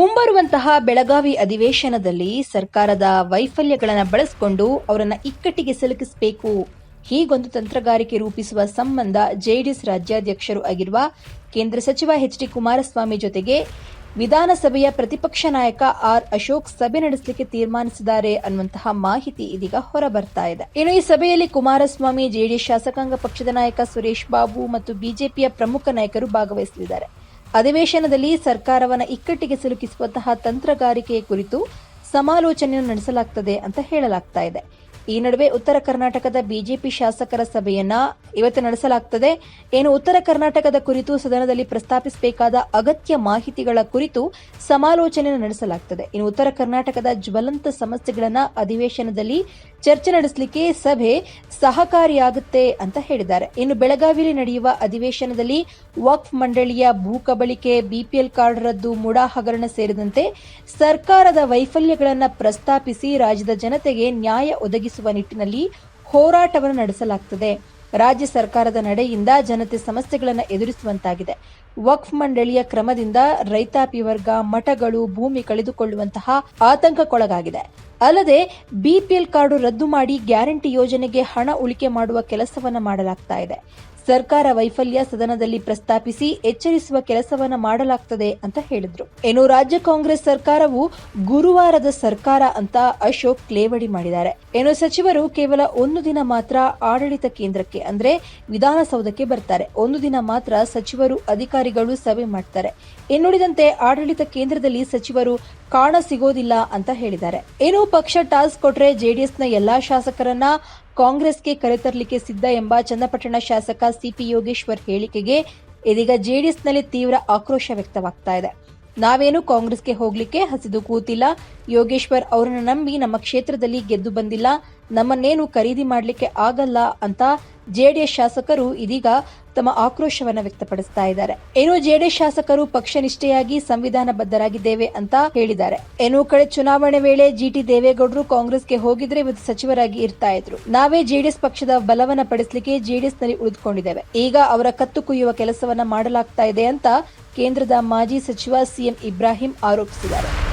ಮುಂಬರುವಂತಹ ಬೆಳಗಾವಿ ಅಧಿವೇಶನದಲ್ಲಿ ಸರ್ಕಾರದ ವೈಫಲ್ಯಗಳನ್ನು ಬಳಸಿಕೊಂಡು ಅವರನ್ನು ಇಕ್ಕಟ್ಟಿಗೆ ಸಿಲುಕಿಸಬೇಕು. ಹೀಗೊಂದು ತಂತ್ರಗಾರಿಕೆ ರೂಪಿಸುವ ಸಂಬಂಧ ಜೆಡಿಎಸ್ ರಾಜ್ಯಾಧ್ಯಕ್ಷರು ಆಗಿರುವ ಕೇಂದ್ರ ಸಚಿವ ಎಚ್ ಡಿ ಕುಮಾರಸ್ವಾಮಿ ಜೊತೆಗೆ ವಿಧಾನಸಭೆಯ ಪ್ರತಿಪಕ್ಷ ನಾಯಕ ಆರ್ ಅಶೋಕ್ ಸಭೆ ನಡೆಸಲಿಕ್ಕೆ ತೀರ್ಮಾನಿಸಿದ್ದಾರೆ ಅನ್ನುವಂತಹ ಮಾಹಿತಿ ಇದೀಗ ಹೊರಬರ್ತಾ ಇದೆ. ಇನ್ನು ಈ ಸಭೆಯಲ್ಲಿ ಕುಮಾರಸ್ವಾಮಿ, ಜೆಡಿಎಸ್ ಶಾಸಕಾಂಗ ಪಕ್ಷದ ನಾಯಕ ಸುರೇಶ್ ಬಾಬು ಮತ್ತು ಬಿಜೆಪಿಯ ಪ್ರಮುಖ ನಾಯಕರು ಭಾಗವಹಿಸಲಿದ್ದಾರೆ. ಅಧಿವೇಶನದಲ್ಲಿ ಸರ್ಕಾರವನ್ನು ಇಕ್ಕಟ್ಟಿಗೆ ಸಿಲುಕಿಸುವಂತಹ ತಂತ್ರಗಾರಿಕೆ ಕುರಿತು ಸಮಾಲೋಚನೆ ನಡೆಸಲಾಗ್ತದೆ ಅಂತ ಹೇಳಲಾಗ್ತಾ ಇದೆ. ಈ ನಡುವೆ ಉತ್ತರ ಕರ್ನಾಟಕದ ಬಿಜೆಪಿ ಶಾಸಕರ ಸಭೆಯನ್ನ ಇವತ್ತು ನಡೆಸಲಾಗ್ತದೆ. ಏನು ಉತ್ತರ ಕರ್ನಾಟಕದ ಕುರಿತು ಸದನದಲ್ಲಿ ಪ್ರಸ್ತಾಪಿಸಬೇಕಾದ ಅಗತ್ಯ ಮಾಹಿತಿಗಳ ಕುರಿತು ಸಮಾಲೋಚನೆ ನಡೆಸಲಾಗ್ತದೆ. ಇನ್ನು ಉತ್ತರ ಕರ್ನಾಟಕದ ಜ್ವಲಂತ ಸಮಸ್ಯೆಗಳನ್ನ ಅಧಿವೇಶನದಲ್ಲಿ ಚರ್ಚೆ ನಡೆಸಲಿಕ್ಕೆ ಸಭೆ ಸಹಕಾರಿಯಾಗುತ್ತೆ ಅಂತ ಹೇಳಿದ್ದಾರೆ. ಇನ್ನು ಬೆಳಗಾವಿಯಲ್ಲಿ ನಡೆಯುವ ಅಧಿವೇಶನದಲ್ಲಿ ವಕ್ಫ್ ಮಂಡಳಿಯ ಭೂ ಕಬಳಿಕೆ, ಬಿಪಿಎಲ್ ಕಾರ್ಡ್ ರದ್ದು ಮುಡಾ ಹಗರಣ ಸೇರಿದಂತೆ ಸರ್ಕಾರದ ವೈಫಲ್ಯಗಳನ್ನು ಪ್ರಸ್ತಾಪಿಸಿ ರಾಜ್ಯದ ಜನತೆಗೆ ನ್ಯಾಯ ಒದಗಿಸುವ ನಿಟ್ಟಿನಲ್ಲಿ ಹೋರಾಟವನ್ನು ನಡೆಸಲಾಗುತ್ತದೆ ರಾಜ್ಯ ಸರ್ಕಾರದ ನಡೆಯಿಂದ ಜನತೆ ಸಮಸ್ಯೆಗಳನ್ನು ಎದುರಿಸುವಂತಾಗಿದೆ. ವಕ್ಫ್ ಮಂಡಳಿಯ ಕ್ರಮದಿಂದ ರೈತಾಪಿ ವರ್ಗ ಮಠಗಳು ಭೂಮಿ ಕಳೆದುಕೊಳ್ಳುವಂತಹ ಆತಂಕಕ್ಕೊಳಗಾಗಿದೆ. ಅಲ್ಲದೆ, ಬಿಪಿಎಲ್ ಕಾರ್ಡು ರದ್ದು ಮಾಡಿ ಗ್ಯಾರಂಟಿ ಯೋಜನೆಗೆ ಹಣ ಉಳಿಕೆ ಮಾಡುವ ಕೆಲಸವನ್ನ ಮಾಡಲಾಗ್ತಾ ಇದೆ. ಸರ್ಕಾರ ವೈಫಲ್ಯ ಸದನದಲ್ಲಿ ಪ್ರಸ್ತಾಪಿಸಿ ಎಚ್ಚರಿಸುವ ಕೆಲಸವನ್ನ ಮಾಡಲಾಗ್ತದೆ ಅಂತ ಹೇಳಿದ್ರು. ಏನು ರಾಜ್ಯ ಕಾಂಗ್ರೆಸ್ ಸರ್ಕಾರವು ಗುರುವಾರದ ಸರ್ಕಾರ ಅಂತ ಅಶೋಕ್ ಲೇವಡಿ ಮಾಡಿದ್ದಾರೆ. ಏನು ಸಚಿವರು ಕೇವಲ ಒಂದು ದಿನ ಮಾತ್ರ ಆಡಳಿತ ಕೇಂದ್ರಕ್ಕೆ ಅಂದ್ರೆ ವಿಧಾನಸೌಧಕ್ಕೆ ಬರ್ತಾರೆ. ಒಂದು ದಿನ ಮಾತ್ರ ಸಚಿವರು ಅಧಿಕಾರಿಗಳು ಸಭೆ ಮಾಡ್ತಾರೆ. ಇನ್ನುಳಿದಂತೆ ಆಡಳಿತ ಕೇಂದ್ರದಲ್ಲಿ ಸಚಿವರು ಕಾಣ ಸಿಗೋದಿಲ್ಲ ಅಂತ ಹೇಳಿದ್ದಾರೆ. ಏನು ಪಕ್ಷ ಟಾಸ್ಕ್ ಕೊಟ್ರೆ ಜೆಡಿಎಸ್ನ ಎಲ್ಲಾ ಶಾಸಕರನ್ನ ಕಾಂಗ್ರೆಸ್ಗೆ ಕರೆತರಲಿಕ್ಕೆ ಸಿದ್ಧ ಎಂಬ ಚನ್ನಪಟ್ಟಣ ಶಾಸಕ ಸಿಪಿ ಯೋಗೇಶ್ವರ್ ಹೇಳಿಕೆಗೆ ಇದೀಗ ಜೆಡಿಎಸ್ನಲ್ಲಿ ತೀವ್ರ ಆಕ್ರೋಶ ವ್ಯಕ್ತವಾಗ್ತಾ ಇದೆ. ನಾವೇನು ಕಾಂಗ್ರೆಸ್ಗೆ ಹೋಗ್ಲಿಕ್ಕೆ ಹಸಿದು ಕೂತಿಲ್ಲ. ಯೋಗೇಶ್ವರ್ ಅವರನ್ನು ನಂಬಿ ನಮ್ಮ ಕ್ಷೇತ್ರದಲ್ಲಿ ಗೆದ್ದು ಬಂದಿಲ್ಲ. ನಮ್ಮನ್ನೇನು ಖರೀದಿ ಮಾಡಲಿಕ್ಕೆ ಆಗಲ್ಲ ಅಂತ ಜೆಡಿಎಸ್ ಶಾಸಕರು ಇದೀಗ ತಮ್ಮ ಆಕ್ರೋಶವನ್ನು ವ್ಯಕ್ತಪಡಿಸ್ತಾ ಇದ್ದಾರೆ. ಏನು ಜೆಡಿಎಸ್ ಶಾಸಕರು ಪಕ್ಷ ನಿಷ್ಠೆಯಾಗಿ ಸಂವಿಧಾನ ಬದ್ಧರಾಗಿದ್ದೇವೆ ಅಂತ ಹೇಳಿದ್ದಾರೆ. ಏನು ಕಡೆ ಚುನಾವಣೆ ವೇಳೆ ಜಿಟಿ ದೇವೇಗೌಡರು ಕಾಂಗ್ರೆಸ್ಗೆ ಹೋಗಿದ್ರೆ ಇವತ್ತು ಸಚಿವರಾಗಿ ಇರ್ತಾ ಇದ್ರು. ನಾವೇ ಜೆಡಿಎಸ್ ಪಕ್ಷದ ಬಲವನ್ನ ಪಡಿಸಲಿಕ್ಕೆ ಜೆಡಿಎಸ್ನಲ್ಲಿ ಉಳಿದುಕೊಂಡಿದ್ದೇವೆ ಈಗ ಅವರ ಕತ್ತು ಕುಯ್ಯುವ ಕೆಲಸವನ್ನ ಮಾಡಲಾಗ್ತಾ ಇದೆ ಅಂತ ಕೇಂದ್ರದ ಮಾಜಿ ಸಚಿವ ಸಿಎಂ ಇಬ್ರಾಹಿಂ ಆರೋಪಿಸಿದ್ದಾರೆ.